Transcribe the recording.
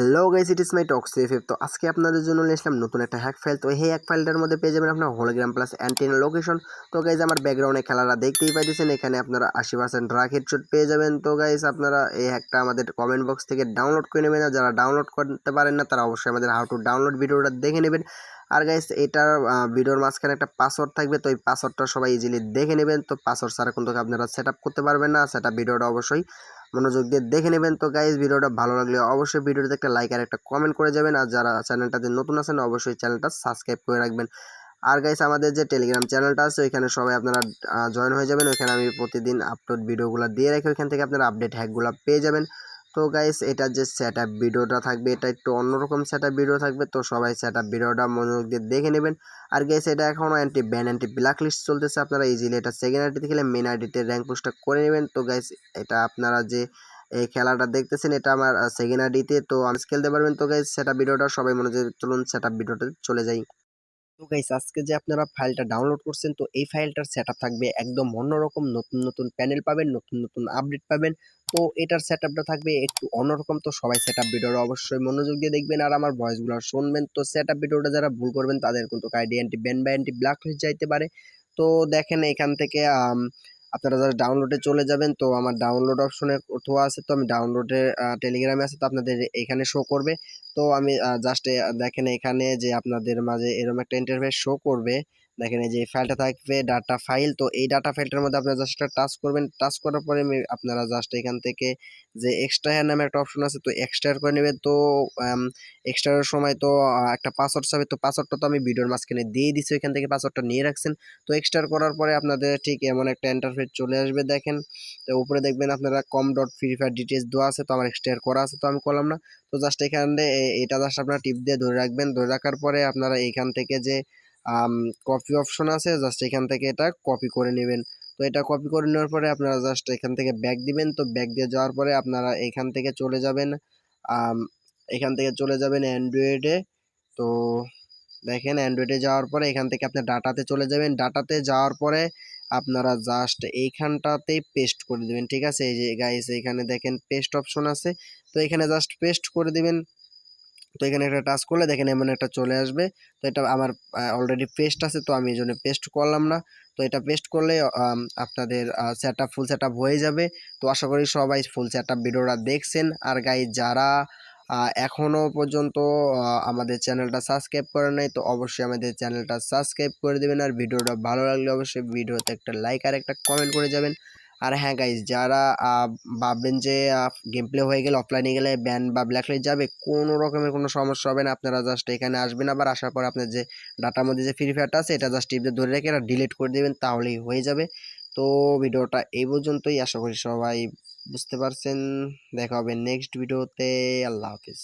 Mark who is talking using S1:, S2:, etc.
S1: Hello guys it is my talk safe তো আজকে আপনাদের জন্য নিয়ে আসলাম নতুন একটা হ্যাক ফাইল তো এই হ্যাক ফাইলটার মধ্যে পেয়ে যাবেন আপনার হোলোগ্রাম প্লাস অ্যান্টিনা লোকেশন তো গাইজ আমার ব্যাকগ্রাউন্ডে খেলাটা দেখতেই পাইতেছেন, এখানে আপনারা আশি পার্সেন্ট ড্রাক হেডশট পেয়ে যাবেন। তো গাইজ আপনারা এই হ্যাকটা আমাদের কমেন্ট বক্স থেকে ডাউনলোড করে নেবেন। আর যারা ডাউনলোড করতে পারেন না, তারা অবশ্যই আমাদের হাউ টু ডাউনলোড ভিডিওটা দেখে নেবেন। আর গাইস এটার ভিডিওর মাঝখানে একটা পাসওয়ার্ড থাকবে, তো এই পাসওয়ার্ডটা সবাই ইজিলি দেখে নেবেন। তো পাসওয়ার্ড ছাড়া কিন্তু আপনারা সেট করতে পারবেন না সেটা ভিডিওটা অবশ্যই মনোযোগ দিয়ে দেখে নেবেন। তো গাইজ ভিডিওটা ভালো লাগলে অবশ্যই ভিডিওতে একটা লাইক আর একটা কমেন্ট করে যাবেন। আর যারা চ্যানেলটাতে নতুন আছেন, অবশ্যই চ্যানেলটা সাবস্ক্রাইব করে রাখবেন। আর গাইস আমাদের যে টেলিগ্রাম চ্যানেলটা আছে, ওইখানে সবাই আপনারা জয়েন হয়ে যাবেন। ওইখানে আমি প্রতিদিন আপলোড ভিডিওগুলো দিয়ে রাখি। ওইখান থেকে আপনারা আপডেট হ্যাকগুলো পেয়ে যাবেন। তো গাইস এটার যে সেট আপ ভিডিওটা থাকবে, এটা একটু অন্যরকম সেট আপ ভিডিও থাকবে, তো সবাই সেট আপ ভিডিওটা মনোযোগ দিয়ে দেখে নেবেন। আর গাইস এটা এখনও anti ban anti black list চলতেছে, আপনারা ইজিলি এটা সেকেন্ড আইডিতে খেলে মেন আইডিতে র্যাঙ্ক পোস্টটা করে নেবেন। তো গাইস এটা আপনারা যে এই খেলাটা দেখতেছেন, এটা আমার সেকেন্ড আইডিতে তো আমি খেলতে পারবেন। তো গাইস সেটা ভিডিওটা সবাই মনোযোগ চলুন সেট আপ ভিডিওটা চলে যাই। তো গাইস আজকে যে আপনারা ফাইলটা ডাউনলোড করছেন, তো এই ফাইলটার সেট থাকবে একদম অন্যরকম, নতুন নতুন প্যানেল পাবেন, নতুন নতুন আপডেট পাবেন। তো এটার সেট থাকবে একটু অন্যরকম, তো সবাই সেট আপ ভিডিওটা অবশ্যই মনোযোগ দিয়ে দেখবেন। আর আমার ভয়েসগুলো শুনবেন, তো সেট আপ ভিডিওটা যারা ভুল করবেন, তাদের কিন্তু আইডি অ্যান্টি ব্যান বা অ্যান্টি ব্ল্যাক হয়ে যাইতে পারে। তো দেখেন এখান থেকে আপনারা যারা ডাউনলোডে চলে যাবেন, তো আমার ডাউনলোড অপশনে অথবা আছে, তো আমি ডাউনলোডে টেলিগ্রামে আছে, তো আপনাদের এখানে শো করবে। তো আমি জাস্ট দেখেন এখানে যে আপনাদের মাঝে এরকম একটা ইন্টারফেস শো করবে। দেখেন এই যে ফাইলটা থাকবে ডাটা ফাইল তো এই ডাটা ফাইলটার মধ্যে আপনারা জাস্ট একটা টাচ করবেন টাচ করার পরে আপনারা জাস্ট এখান থেকে যে এক্সট্রা হেয়ার নামে একটা অপশন আছে, তো এক্সট্রা করে নেবেন। তো এক্সট্রার সময় তো একটা পাসওয়ার্ড চাবে, তো পাসওয়ার্ডটা তো আমি ভিডিওর মাঝখানে দিয়ে দিচ্ছি এখান থেকে পাসওয়ার্ডটা নিয়ে রাখছেন। তো এক্সট্রা করার পরে আপনাদের ঠিক এমন একটা ইন্টারফেস চলে আসবে, দেখেন। তো উপরে দেখবেন আপনারা com dot free fire details দেওয়া আছে, তো আমার এক্সট্রা করা আছে, তো আমি করলাম না। তো জাস্ট এখানে এটা জাস্ট আপনারা টিপ দিয়ে ধরে রাখবেন। ধরে রাখার পরে আপনারা এইখান থেকে যে কপি অপশন আছে জাস্ট এখান থেকে এটা কপি করে নেবেন। তো এটা কপি করে নেওয়ার পরে আপনারা জাস্ট এখান থেকে ব্যাক দিবেন। তো ব্যাক দিয়ে যাওয়ার পরে আপনারা এখান থেকে চলে যাবেন। এখান থেকে চলে যাবেন অ্যান্ড্রয়েডে তো দেখেন অ্যান্ড্রয়েডে যাওয়ার পরে এখান থেকে আপনি ডাটাতে চলে যাবেন। ডাটাতে যাওয়ার পরে আপনারা জাস্ট এইখানটাতেই পেস্ট করে দেবেন, ঠিক আছে? এই যে গাইস এখানে দেখেন পেস্ট অপশন আছে। তো এখানে জাস্ট পেস্ট করে দিবেন। তো এখানে একটা টাচ করলে দেখেন এমন একটা চলে আসবে। তো এটা আমার অলরেডি পেস্ট আছে, তো আমি এই জন্য পেস্ট করলাম না। তো এটা পেস্ট করলে আপনাদের সেট ফুল সেট হয়ে যাবে। তো আশা করি সবাই ফুল সেট ভিডিওটা দেখছেন। আর গাই যারা এখনও পর্যন্ত আমাদের চ্যানেলটা সাবস্ক্রাইব করে নাই, তো অবশ্যই আমাদের চ্যানেলটা সাবস্ক্রাইব করে দেবেন। আর ভিডিওটা ভালো লাগলে অবশ্যই ভিডিওতে একটা লাইক আর একটা কমেন্ট করে যাবেন। আর হ্যাঁ গাইজ যারা ভাববেন যে গেম প্লে হয়ে গেলে অফলাইনে গেলে ব্যান বা ব্ল্যাকলিস্ট যাবে, কোনো রকমের কোনো সমস্যা হবে না। আপনারা জাস্ট এখানে আসবেন আবার আসার পর আপনার যে ডাটার মধ্যে যে ফ্রি ফায়ারটা আছে, এটা জাস্ট টিপে ধরে রেখে এটা ডিলিট করে দেবেন, তাহলেই হয়ে যাবে। তো ভিডিওটা এই পর্যন্তই, আশা করি সবাই বুঝতে পারছেন। দেখা হবে নেক্সট ভিডিওতে আল্লাহ হাফিজ।